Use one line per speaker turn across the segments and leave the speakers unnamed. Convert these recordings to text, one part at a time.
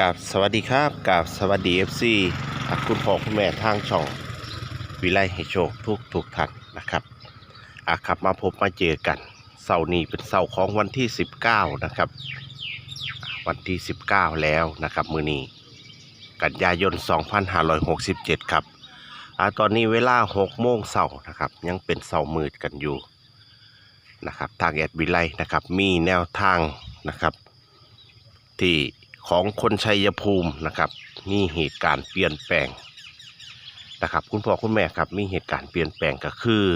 กับสวัสดีครับกับสวัสดีเอฟซีคุณพ่อคุณแม่ทางช่อง วิไลให้โชคทุกทุกท่านนะครับอะครับมาพบมาเจอกันเสาร์นี้เป็นเสาร์ของวันที่ 19 นะครับ วันที่ 19 แล้วนะครับ มือนี้ กันยายน 2567 ครับอะตอนนี้เวลา 6 โมงเสาร์นะครับ ยังเป็นเสาร์มืดกันอยู่นะครับทางแอดวิไลนะครับมีแนวทางนะครับที่ ของคนชัยภูมินะครับมีเหตุการณ์เปลี่ยนแปลงนะครับคุณพ่อคุณแม่ครับมีเหตุการณ์เปลี่ยนแปลงก็คือ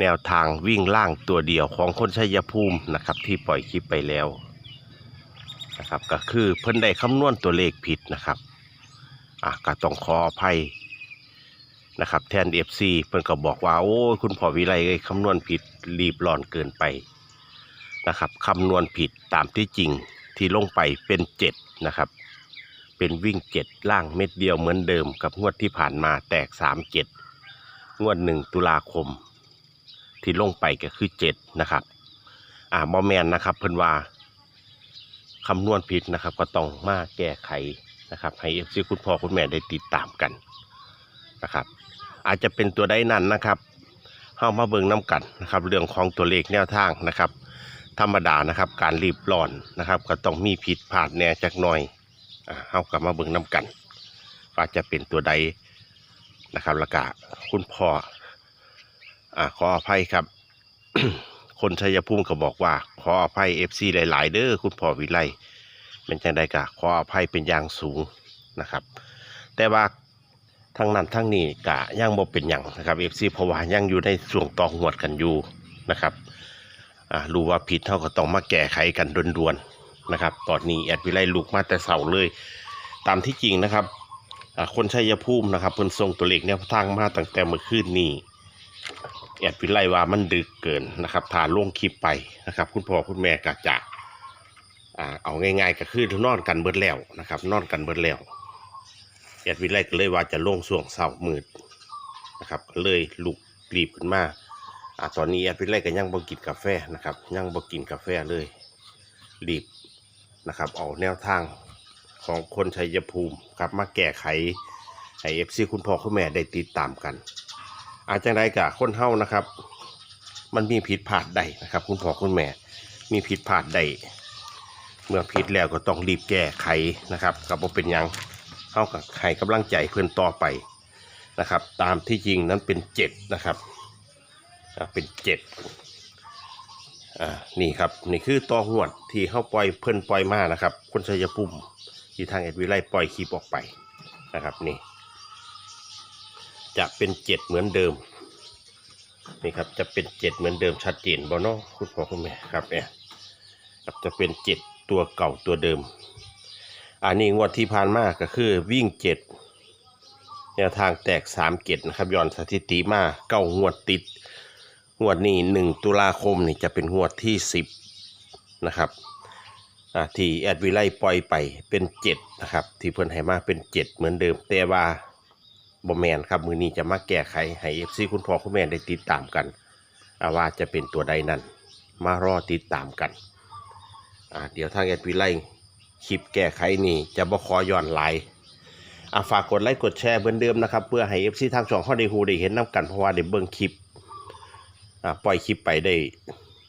แนวทางวิ่งล่างตัวเดียวของคนชัยภูมินะครับที่ปล่อยคลิปไปแล้วนะครับก็คือเพิ่นได้คำนวณตัวเลขผิดนะครับอะก็ต้องขออภัยนะครับแทนเอฟซีเพิ่นก็บอกว่า โอ้คุณพ่อวิไลเอ้ยคำนวณผิดรีบร้อนเกินไปนะครับคำนวณผิดตามที่จริง ที่ลงไปเป็นเจ็ดนะครับ เป็นวิ่งเจ็ดล่างเม็ดเดียวเหมือนเดิมกับงวดที่ผ่านมาแตกสามเจ็ดงวดหนึ่งตุลาคม ที่ลงไปก็คือเจ็ดนะครับ อ่าบอแมนนะครับเพิ่นว่าคำนวณผิดนะครับ ก็ต้องมาแก้ไขนะครับ ให้เอฟซีคุณพ่อคุณแม่ได้ติดตามกันนะครับ อาจจะเป็นตัวใดนั้นนะครับเข้ามาเบิ่งน้กันนะครับ เรื่องของตัวเลขแนวทางนะครับ ธรรมดานะครับ การรีบร้อนนะครับ ก็ต้องมีผิดพลาดแน่จักหน่อยอ่าเฮากลับมาเบิ่งน้กันว่าจะเป็นตัวใดนะครับล้วก็คุณพ่ออขออภัยครับ คนชัยภูมิก็บอกว่า ขออภัยเอฟซีหลาย ๆ เด้อคุณพ่อวิไลเป็นจังใดกะขออภัยเป็นอย่างสูงนะครับ แต่ว่าทั้งนั้นทั้งนี้กะยังบ่เป็นอย่างนะครับเอฟซีเพราะว่ายังอยู่ในช่วงต่อหวดกันอยู่นะครับ รู้ว่าผิดเท่าก็ต้องมาแก้ไขกันด่วนๆนะครับ ตอนนี้แอดวิไลลุกมาแต่เสาเลย ตามที่จริงนะครับคนชัยภูมินะครับเพิ่นส่งตัวเลขแนวทางมาตั้งแต่เมื่อคืนนี้แอดวิไลว่ามันดึกเกินนะครับถ่าลงคลิปไปนะครับ คุณพ่อคุณแม่ก็จะอ่าเอาง่ายๆก็คือนอนกันเบิดแล้วนะครับ นอนกันเบิดแล้วแอดวิไลก็เลยว่าจะลงช่วงเสาร์มืดนะครับก็เลยลุกกรีบขึ้นมา อ่าตอนนี้แอดเป็นไรก็ยังบ่กินกาแฟนะครับ ยังบ่กินกาแฟเลยรีบนะครับเอาแนวทางของคนชัยภูมิครับมาแก้ไขให้เอฟซีคุณพ่อคุณแม่ได้ติดตามกัน อาจจะได้กับคนเฮานะครับ มันมีผิดพลาดใดนะครับ คุณพ่อคุณแม่ มีผิดพลาดใดเมื่อผิดแล้วก็ต้องรีบแก้ไขนะครับกับบ่เป็นยังเฮากับให้กำลังใจเพื่อนต่อไปนะครับ ตามที่จริงนั้นเป็นเจ็ดนะครับ อ่าเป็นเจ็ดอ่านี่ครับนี่คือต่อหวดที่เขาปล่อยเพิ่นปล่อยมานะครับ คนชัยภูมิที่ทางเอ็ดวิไลปล่อยคลิปออกไปนะครับนี่จะเป็นเจ็ดเหมือนเดิมนี่ครับจะเป็นเจ็ดเหมือนเดิมชัดเจนบ่เนาะคุณพ่อคุณแม่ครับเนี่ยครับจะเป็นเจ็ดตัวเก่าตัวเดิม อันนี้งวดที่ผ่านมาก็คือวิ่งเจ็ดแนวทางแตกสามเจ็ดนะครับย้อนสถิติมาเก้างวดติด งวดนี้หนึ่งตุลาคมนี่จะเป็นงวดที่สิบนะครับที่แอดวิไลปล่อยไปเป็นเจ็ดนะครับ ที่เพิ่อนให้มาเป็นเจ็ดเหมือนเดิมแต่ว่าบอแมนครับมือนี้จะมาแก้ไขให้เอฟซีคุณพ่อคุณแม่ได้ติดตามกันอาว่าจะเป็นตัวใดนั้นมารอติดตามกันเดี๋ยวทางแอดวิไลคลิปแก้ไขนี่จะบ่ขอย้อนไลน์ฝากกดไลค์กดแชร์เหมือนเดิมนะครับ เพื่อให้เอฟซีทางช่องขาได้ฮูได้เห็นน้กันเพราะว่าได้เบิ่งคลิป ปล่อยคลิปไปได้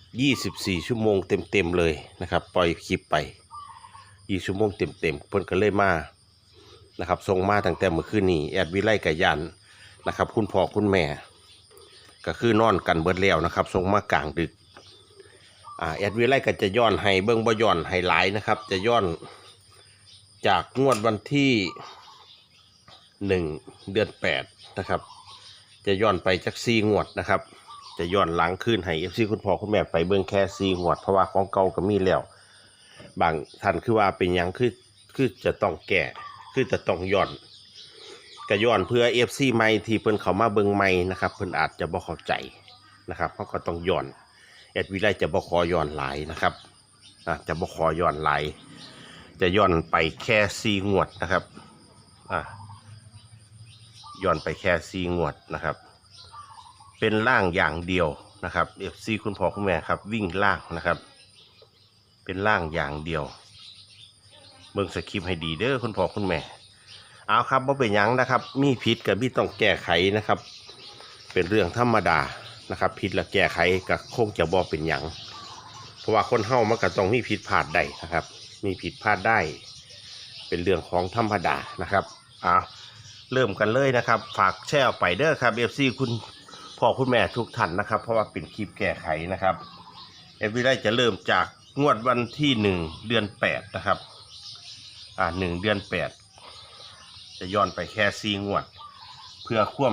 24 ชั่วโมงเต็มๆเลยนะครับ ปล่อยคลิปไป20ชั่วโมงเต็มๆเพิ่นก็เลยมานะครับส่งมาตั้งแต่เมื่อคืนนี้แอดวิไลกับยันนะครับ คุณพ่อคุณแม่ ก็คือนอนกันเบิดแล้วนะครับส่งมากลางดึกอ่าแอดวิไลก็จะย้อนให้เบิ้งบ่ย้อนให้หลายนะครับ จะย้อนจากงวดวันที่หนึ่งเดือนแปดนะครับ จะย้อนไปจากซีงวดนะครับ จะย้อนหลังขึ้นให้เอฟซีคุณพ่อคุณแม่ไปเบิ่งแค่ซีงวดเพราะว่าของเก่าก็มีแล้ว บางท่านคือว่าเป็นหยังคือคือจะต้องแก่คือจะต้องย้อนก็ย้อนเพื่อเอฟซีใหม่ที่เพิ่นเขามาเบิ่งใหม่นะครับเพิ่นอาจจะบ่เข้าใจนะครับเขาก็ต้องย้อนแอดวิไลจะบ่ขอย้อนหลายนะครับอะจะบ่ขอย้อนหลายจะย้อนไปแค่ซีงวดนะครับอะย้อนไปแค่ซีงวดนะครับ เป็นล่างอย่างเดียวนะครับเอฟซีคุณพ่อคุณแม่ครับ วิ่งล่างนะครับ เป็นล่างอย่างเดียวเบิ่งสคริปต์ให้ดีเด้อคุณพ่อคุณแม่เอาครับว่าเป็นยังนะครับ มีผิดกับมีต้องแก้ไขนะครับ เป็นเรื่องธรรมดานะครับผิดแล้วแก้ไขก็คงจะบ่เป็นยังเพราะว่าคนเฮามันก็ต้องมีผิดพลาดได้นะครับ มีผิดพลาดได้ เป็นเรื่องของธรรมดานะครับเอาเริ่มกันเลยนะครับ ฝากแชร์ออกไปเด้อครับเอฟซีคุณ พ่อคุณแม่ทุกท่านนะครับ เพราะว่าเป็นคลิปแก้ไขนะครับเอฟวีได้จะเริ่มจากงวดวันที่หนึ่งเดือนแปดนะครับ อ่าหนึ่งเดือนแปดจะย้อนไปแค่ซีงวด เพื่อคว่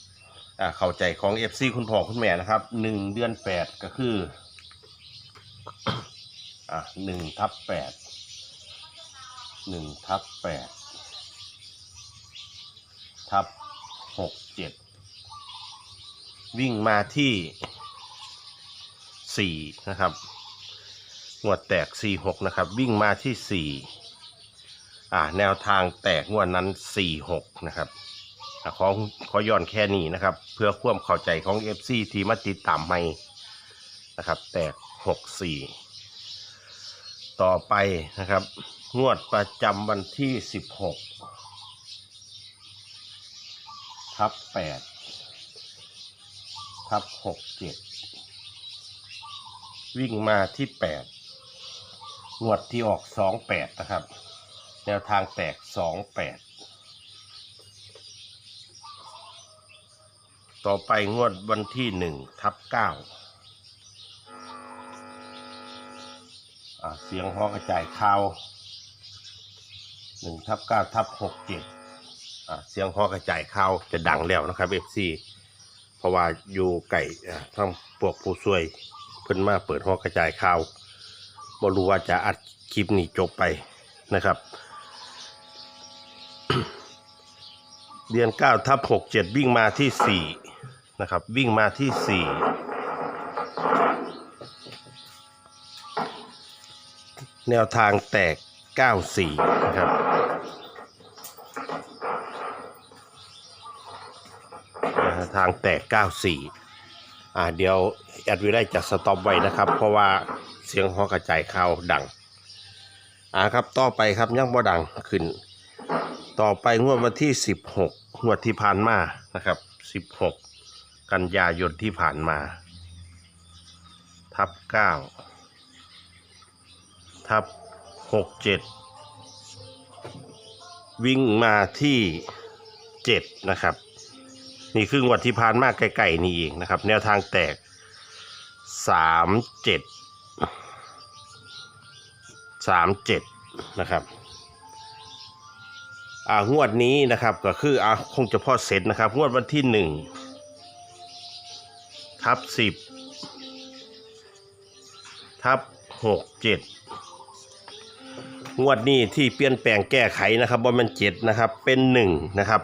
ำอ่าเข้าใจของ FC คุณพ่อคุณแม่นะครับหนึ่งเดือนแปดก็คืออ่าหนึ่งทับแปดหนึ่งทับแปดทับหกเจ็ด วิ่งมาที่สี่นะครับงวดแตกสี่หกนะครับ วิ่งมาที่สี่อ่า แนวทางแตกงวดนั้น 46 นะครับขอขอย้อนแค่นี้นะครับ เพื่อความเข้าใจของ FC ที่มาติดตามให้นะครับ แตก 64 ต่อไปนะครับ งวดประจำวันที่ 16ทับ8 ทับ67วิ่งมาที่8งวดที่ออก28นะครับ แนวทางแตกสองแปดต่อไปงวดวันที่หนึ่งทับเก้าเสียงฮอกระจายข่าวหนึ่งทับเก้าทับหกเจ็ดเสียงฮอกระจายข่าวจะดังแล้วนะครับเอฟซีเพ ราะว่าอยู่ไก่ทั้งพวกผู้ช่วยเพิ่นมาเปิดฮอกระจายข่าวบ่รู้ว่าจะอัดคลิปนี้จบไปนะครับ เดือนเก้าทับหกเจ็ดวิ่งมาที่สี่นะครับ วิ่งมาที่สี่แนวทางแตกเก้าสี่นะครับแนว ทางแตกเก้าสี่อ่าเดี๋ยวแอดวิไลจะสต็อปไว้นะครับ เพราะว่าเสียงฮอกระจายข่าวดัง อ่าครับต่อไปครับยังบ่ดังขึ้น ต่อไปงวดวันที่ 16 งวดที่ผ่านมานะครับ 16 กันยายนที่ผ่านมา ทับ 9 ทับ 67 วิ่งมาที่ 7 นะครับ นี่คืองวดที่ผ่านมาใกลๆนี่เองนะครับ แนวทางแตก3 7 3 7นะครับอ่างวดนี้นะครับก็คืออ่าคงจะพอเสร็จนะครับ งวดวันที่หนึ่งทับสิบทับหกเจ็ดงวดนี้ที่เปลี่ยนแปลงแก้ไขนะครับว่ามันเจ็ดนะครับเป็นหนึ่งนะครับ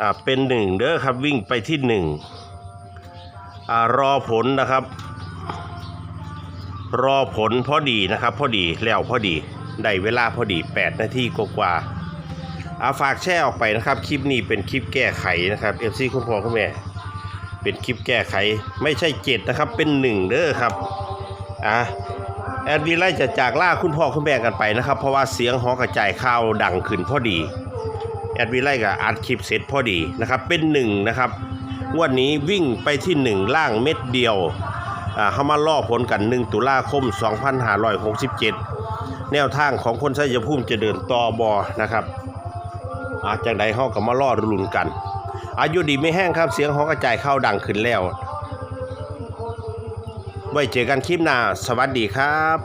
อ่าเป็นหนึ่งเด้อครับวิ่งไปที่หนึ่งอ่ารอผลนะครับ รอผลพอดีนะครับ พอดีแล้วพอดีได้เวลาพอดี 8 นาทีกว่าอาฝากแชร์ออกไปนะครับ คลิปนี้เป็นคลิปแก้ไขนะครับเอฟซีคุณพ่อคุณแม่เป็นคลิปแก้ไขไม่ใช่เจ็ดนะครับเป็นหนึ่งเด้อครับอะแอดวีไลจะจากล่าคุณพ่อคุณแม่กันไปนะครับ เพราะว่าเสียงหอกระจายข่าวดังขึ้นพอดี แอดวีไลก็อัดคลิปเสร็จพอดีนะครับ เป็นหนึ่งนะครับงวดนี้วิ่งไปที่หนึ่งล่างเม็ดเดียวอ่าเข้ามาล่อผลกัน1ตุลาคม 2567 แนวทางของคนชัยภูมิจะเดินต่อบอนะครับอาจากใดห้องกับมาล่อรุนกัน อายุดีไม่แห้งครับเสียงห้องกระจายเข้าดังขึ้นแล้วไว้เจอกันคลิปหน้า สวัสดีครับ